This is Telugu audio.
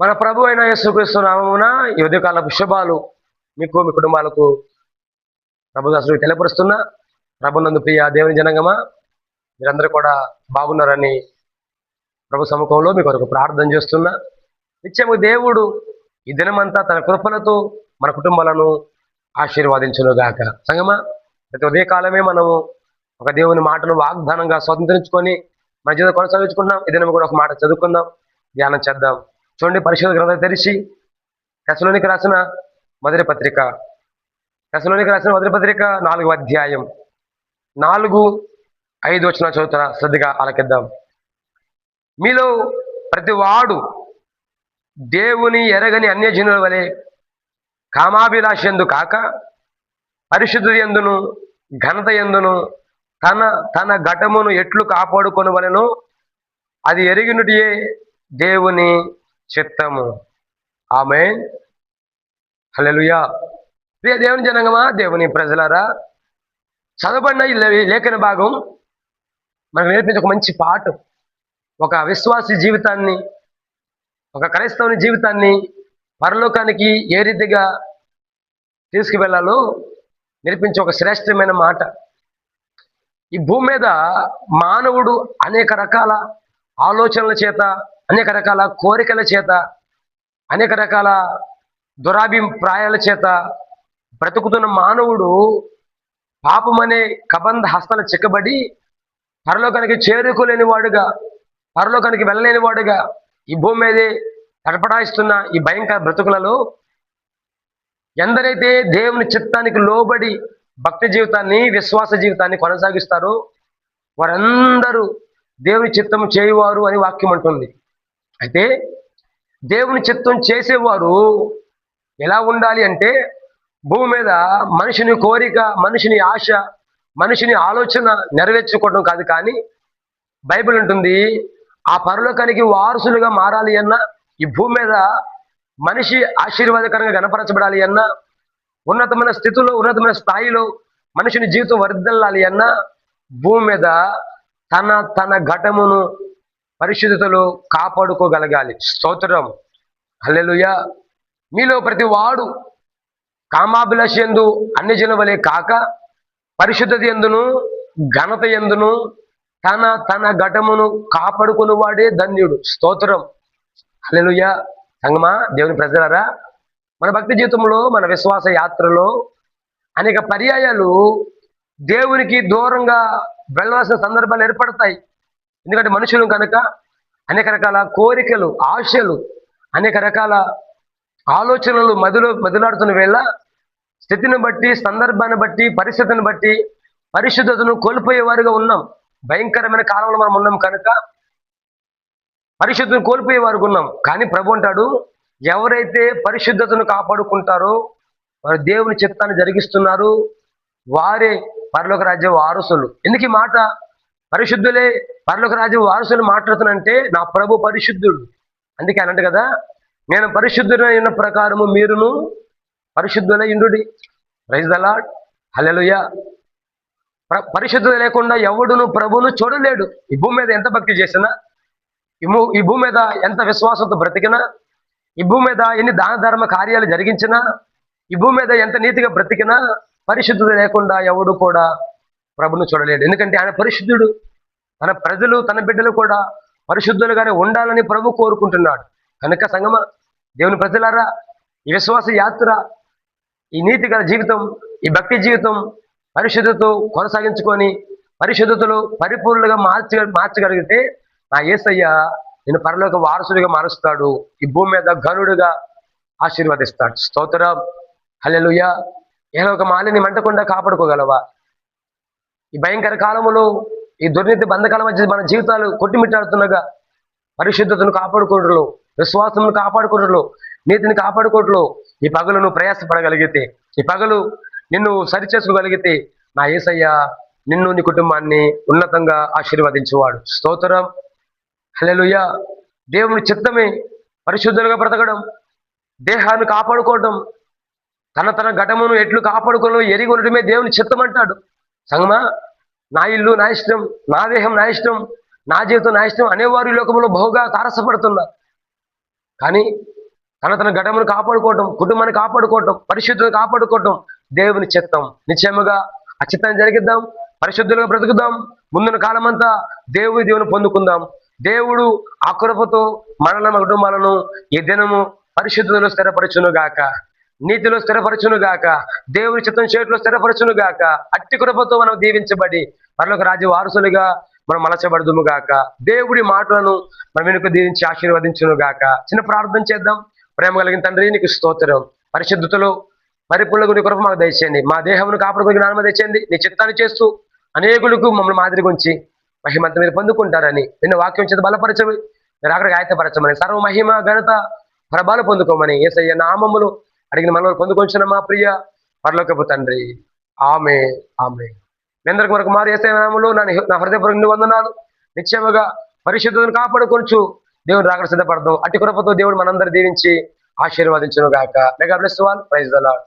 మన ప్రభు అయిన యేసుక్రీస్తు నామమున ఈ ఉదయకాల శుభాలు మీకు మీ కుటుంబాలకు ప్రభుదాసు తెలియపరుస్తున్నా. ప్రభునందు ప్రియ దేవుని జనంగమా మీరందరూ కూడా బాగున్నారని ప్రభు సముఖంలో మీ కొరకు ప్రార్థన చేస్తున్నా. నిత్యము దేవుడు ఈ దినమంతా తన కృపలతో మన కుటుంబాలను ఆశీర్వాదించును గాక సంగమా ప్రతి ఉదయ కాలమే మనము ఒక దేవుని మాటను వాగ్దానంగా స్వతంత్రించుకొని మన జీవితం కొనసాగించుకుందాం ఈ దినం కూడా ఒక మాట చదువుకుందాం ధ్యానం చేద్దాం. చూడండి పరిశోధన గ్రంథం తెరిచి కసలోనికి రాసిన మొదటి పత్రిక. కసలోనికి రాసిన మొదటి పత్రిక నాలుగు అధ్యాయం. నాలుగు ఐదు వచ్చిన చదువుతున్న శ్రద్ధగా ఆలకిద్దాం. మీలో ప్రతి వాడు దేవుని ఎరగని అన్యజనుల వలె కామాభిలాష ఎందు కాక పరిశుద్ధి ఎందును ఘనత ఎందును తన తన ఘటమును ఎట్లు కాపాడుకొని వలెను అది ఎరిగినటియే దేవుని చిత్తము. ఆమె హలలుయా ప్రియ దేవుని జనంగమా దేవుని ప్రజలారా చదవబడిన ఈ లే- లేఖన భాగం మనం నేర్పించే ఒక మంచి పాఠం. ఒక విశ్వాసి జీవితాన్ని ఒక క్రైస్తవుని జీవితాన్ని పరలోకానికి ఏ రీతిగా తీసుకువెళ్ళాలో నేర్పించే ఒక శ్రేష్టమైన మాట. ఈ భూమి మీద మానవుడు అనేక రకాల ఆలోచనల చేత అనేక రకాల కోరికల చేత అనేక రకాల దురాభిప్రాయాల చేత బ్రతుకుతున్న మానవుడు పాపమనే కబంధ హస్తలు చిక్కబడి పరలోకానికి చేరుకోలేని వాడుగా పరలోకానికి వెళ్ళలేని వాడుగా ఈ భూమి మీదే తడపడాయిస్తున్న ఈ భయంకర బ్రతుకులలో ఎందరైతే దేవుని చిత్తానికి లోబడి భక్తి జీవితాన్ని విశ్వాస జీవితాన్ని కొనసాగిస్తారో వారందరూ దేవుని చిత్తం చేయువారు అని వాక్యం అంటుంది. అయితే దేవుని చిత్తం చేసేవారు ఎలా ఉండాలి అంటే భూమి మీద మనిషిని కోరిక మనిషిని ఆశ మనిషిని ఆలోచన నెరవేర్చుకోవడం కాదు కానీ బైబిల్ ఉంటుంది ఆ పరులకానికి వారసులుగా మారాలి అన్న ఈ భూమి మీద మనిషి ఆశీర్వాదకరంగా గణపరచబడాలి అన్న ఉన్నతమైన స్థితిలో ఉన్నతమైన స్థాయిలో మనిషిని జీవితం వర్ధిల్లాలి అన్న భూమి మీద తన తన ఘటమును పరిశుద్ధతలో కాపాడుకోగలగాలి. స్తోత్రం. హల్లెలుయ. మీలో ప్రతి వాడు కామాభిలాష ఎందు అన్ని జనవలే వలె కాక పరిశుద్ధత ఎందును ఘనత ఎందును తన తన ఘటమును కాపాడుకుని వాడే ధన్యుడు. స్తోత్రం. హల్లెలూయా. సంగమా దేవుని ప్రజలరా మన భక్తి జీవితంలో మన విశ్వాస యాత్రలో అనేక పర్యాయాలు దేవునికి దూరంగా వెళ్ళవలసిన సందర్భాలు ఏర్పడతాయి. ఎందుకంటే మనుషులు కనుక అనేక రకాల కోరికలు ఆశలు అనేక రకాల ఆలోచనలు మదిలో మదిలాడుతున్న వేళ స్థితిని బట్టి సందర్భాన్ని బట్టి పరిస్థితిని బట్టి పరిశుద్ధతను కోల్పోయేవారుగా ఉన్నాం. భయంకరమైన కాలంలో మనం ఉన్నాం కనుక పరిశుద్ధతను కోల్పోయే వారికి ఉన్నాం. కానీ ప్రభు అంటాడు ఎవరైతే పరిశుద్ధతను కాపాడుకుంటారో వారు దేవుని చిత్తాన్ని జరిగిస్తున్నారు. వారే పరలోక రాజ్య వారసులు. ఎందుకు ఈ మాట? పరిశుద్ధులే పరలోక రాజ్య వారసులు మాట్లాడుతున్నంటే నా ప్రభు పరిశుద్ధుడు. అందుకే అనంట కదా నేను పరిశుద్ధుడైన ప్రకారము మీరును పరిశుద్ధుల ఇండుడి రైజ్ దలాడ్ హలలుయ పరిశుద్ధత లేకుండా ఎవడును ప్రభును చూడలేడు. ఈ భూమి మీద ఎంత భక్తి చేసినా ఈ భూ- ఈ భూమి మీద ఎంత విశ్వాసంతో బ్రతికినా ఈ భూమి మీద ఎన్ని దాన ధర్మ కార్యాలు జరిగించినా ఈ భూమి మీద ఎంత నీతిగా బ్రతికినా పరిశుద్ధత లేకుండా ఎవడు కూడా ప్రభును చూడలేడు. ఎందుకంటే ఆయన పరిశుద్ధుడు. తన ప్రజలు తన బిడ్డలు కూడా పరిశుద్ధులుగానే ఉండాలని ప్రభు కోరుకుంటున్నాడు. కనుక సంగమ దేవుని ప్రజలారా ఈ విశ్వాస యాత్ర ఈ నీతి గల జీవితం ఈ భక్తి జీవితం పరిశుద్ధతో కొనసాగించుకొని పరిశుద్ధతలో పరిపూర్ణంగా మార్చ మార్చగలిగితే నా ఏసయ్య నేను పరలోక వారసుడిగా మారుస్తాడు. ఈ భూమి మీద ఘనుడుగా ఆశీర్వదిస్తాడు. స్తోత్రం. హల్లెలూయా. ఏదో ఒక మాలిని మంటకుండా కాపాడుకోగలవా? ఈ భయంకర కాలములో ఈ దుర్నీతి బంధకాల మధ్య మన జీవితాలు కొట్టిమిట్టాడుతుండగా పరిశుద్ధతను కాపాడుకోవడంలో విశ్వాసమును కాపాడుకోవడంలో నీతిని కాపాడుకోవడంలో ఈ పగలు నువ్వు ప్రయాసపడగలిగితే ఈ పగలు నిన్ను సరిచేసుకోగలిగితే నా ఏసయ్య నిన్ను నీ కుటుంబాన్ని ఉన్నతంగా ఆశీర్వదించేవాడు. స్తోత్రం. హల్లెలూయా. దేవుని చిత్తమే పరిశుద్ధులుగా బ్రతకడం దేహాన్ని కాపాడుకోవడం తన తన ఘటమును ఎట్లు కాపాడుకోవడం ఎరిగి ఉండడమే దేవుని చిత్తం అంటాడు సంగమా? నా ఇల్లు నా ఇష్టం నా దేహం నా ఇష్టం నా జీవితం నా ఇష్టం అనేవారు లోకంలో బహుగా తారసపడుతున్నారు. కానీ తన తన ఘటమును కాపాడుకోవటం కుటుంబాన్ని కాపాడుకోవటం పరిశుద్ధులను కాపాడుకోవటం దేవుని చిత్తం. నిశ్చయముగా ఆ చిత్తాన్ని జరిగిద్దాం పరిశుద్ధులుగా బ్రతుకుదాం ముందున్న కాలమంతా దేవుని దేవుని పొందుకుందాం. దేవుడు ఆ కృపతో మనల కుటుంబాలను ఈ దినము పరిశుద్ధులు స్థిరపరచును గాక నీతిలో స్థిరపరచును గాక దేవుని చిత్తం చేతిలో స్థిరపరచును గాక అట్టి కృపతో మనం దీవించబడి మరొక రాజ్య వారసులుగా మనం మలచబడదుము గాక దేవుడి మాటలను మనం వెనుక దీవించి ఆశీర్వదించును గాక చిన్న ప్రార్థన చేద్దాం. ప్రేమ కలిగిన తండ్రి నీకు స్తోత్రం. పరిశుద్ధతలో పరిపూర్ణకు నీ కృప మాకు దయచేయండి. మా దేహమును కాపాడుకుని జ్ఞానం దయచేయండి. నీ చిత్తాన్ని చేస్తూ అనేకులకు మమ్మల్ని మాదిరి గురించి మహిమంత మీరు పొందుకుంటారని నిన్న వాక్యం చేత బలపరచవి మీరు అక్కడికి ఆయతపరచమని సర్వ మహిమ ఘనత ప్రభాలు పొందుకోమని ఏసయ్య నామములు అడిగిన మనల్ని పొందుకొంచిన మా ప్రియ? పరలోకపు తండ్రి. ఆమె ఆమె. మీ అందరికి మరొక మారు ఏసయ్య నా నా హృదయపూర్వక వందనాలు. నిశ్చయముగా పరిశుద్ధతను కాపాడుకొంచు దేవుడు రాకడ సిద్ధపడదాం. అట్టి కృపతో దేవుడు మనందరి దీవించి ఆశీర్వదించును గాక మెగా బ్లెస్ వాల్ ప్రైజ్ దలా